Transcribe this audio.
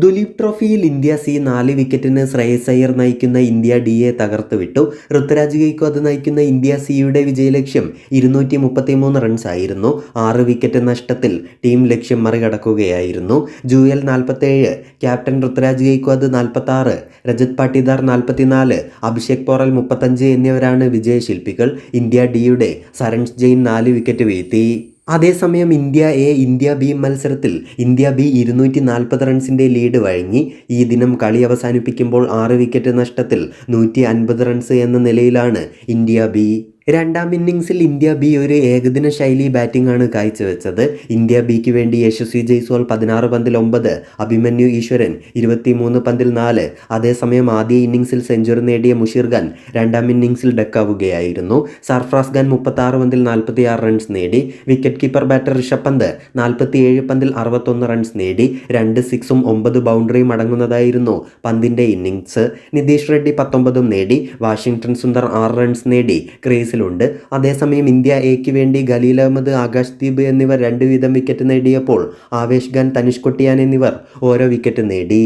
ദുലീപ് ട്രോഫിയിൽ India C നാല് വിക്കറ്റിന് ശ്രേയസ് അയ്യർ നയിക്കുന്ന ഇന്ത്യ ഡി എ തകർത്ത് വിട്ടു ഋതുരാജ് ഗെയ്ക്വാദ് നയിക്കുന്ന ഇന്ത്യ സിയുടെ വിജയലക്ഷ്യം ഇരുന്നൂറ്റി മുപ്പത്തിമൂന്ന് റൺസ് ആയിരുന്നു. ആറ് വിക്കറ്റ് നഷ്ടത്തിൽ ടീം ലക്ഷ്യം മറികടക്കുകയായിരുന്നു. ജൂയൽ നാൽപ്പത്തേഴ് ക്യാപ്റ്റൻ ഗെയ്ക്വാദ് നാൽപ്പത്തി ആറ് രജത് പാട്ടിദാർ നാൽപ്പത്തിനാല് അഭിഷേക് പോറൽ മുപ്പത്തഞ്ച് എന്നിവരാണ് വിജയശില്പികൾ. ഇന്ത്യ ഡിയുടെ സരൺസ് ജെയിൻ നാല് വിക്കറ്റ് വീഴ്ത്തി. അതേസമയം ഇന്ത്യ എ ഇന്ത്യ ബി മത്സരത്തിൽ ഇന്ത്യ ബി ഇരുന്നൂറ്റി നാൽപ്പത് റൺസിന്റെ ലീഡ് വഴങ്ങി. ഈ ദിനം കളി അവസാനിപ്പിക്കുമ്പോൾ ആറ് വിക്കറ്റ് നഷ്ടത്തിൽ നൂറ്റി അൻപത് റൺസ് എന്ന നിലയിലാണ് ഇന്ത്യ ബി രണ്ടാം ഇന്നിങ്സിൽ ഇന്ത്യ ബി ഒരു ഏകദിന ശൈലി ബാറ്റിംഗ് ആണ് കാഴ്ചവെച്ചത്. ഇന്ത്യ ബിക്ക് വേണ്ടി യശസ്വി ജയ്സ്വാൾ പതിനാറ് പന്തിൽ ഒമ്പത് അഭിമന്യു ഈശ്വരൻ ഇരുപത്തിമൂന്ന് പന്തിൽ നാല്. അതേസമയം ആദ്യ ഇന്നിങ്സിൽ സെഞ്ചുറി നേടിയ മുഷീർ ഖാൻ രണ്ടാം ഇന്നിങ്സിൽ ഡക്കാവുകയായിരുന്നു. സർഫ്രാസ് ഖാൻ മുപ്പത്താറ് പന്തിൽ നാൽപ്പത്തിയാറ് റൺസ് നേടി. Wicket keeper batter Rishabh Pant നാൽപ്പത്തിയേഴ് പന്തിൽ അറുപത്തൊന്ന് റൺസ് നേടി. രണ്ട് സിക്സും ഒമ്പത് ബൗണ്ടറിയും അടങ്ങുന്നതായിരുന്നു പന്തിന്റെ ഇന്നിങ്സ് നിതീഷ് റെഡ്ഡി പത്തൊമ്പതും നേടി. വാഷിംഗ്ടൺ സുന്ദർ ആറ് റൺസ് നേടി. ക്രീസിലുണ്ട് അതേസമയം ഇന്ത്യ എക്ക് വേണ്ടി ഖലീൽ അഹമ്മദ് ആകാശ് ദീപ് എന്നിവർ രണ്ട് വീതം വിക്കറ്റ് നേടിയപ്പോൾ ആവേശ് ഖാൻ തനിഷ് കൊട്ടിയാൻ എന്നിവർ ഓരോ വിക്കറ്റ് നേടി.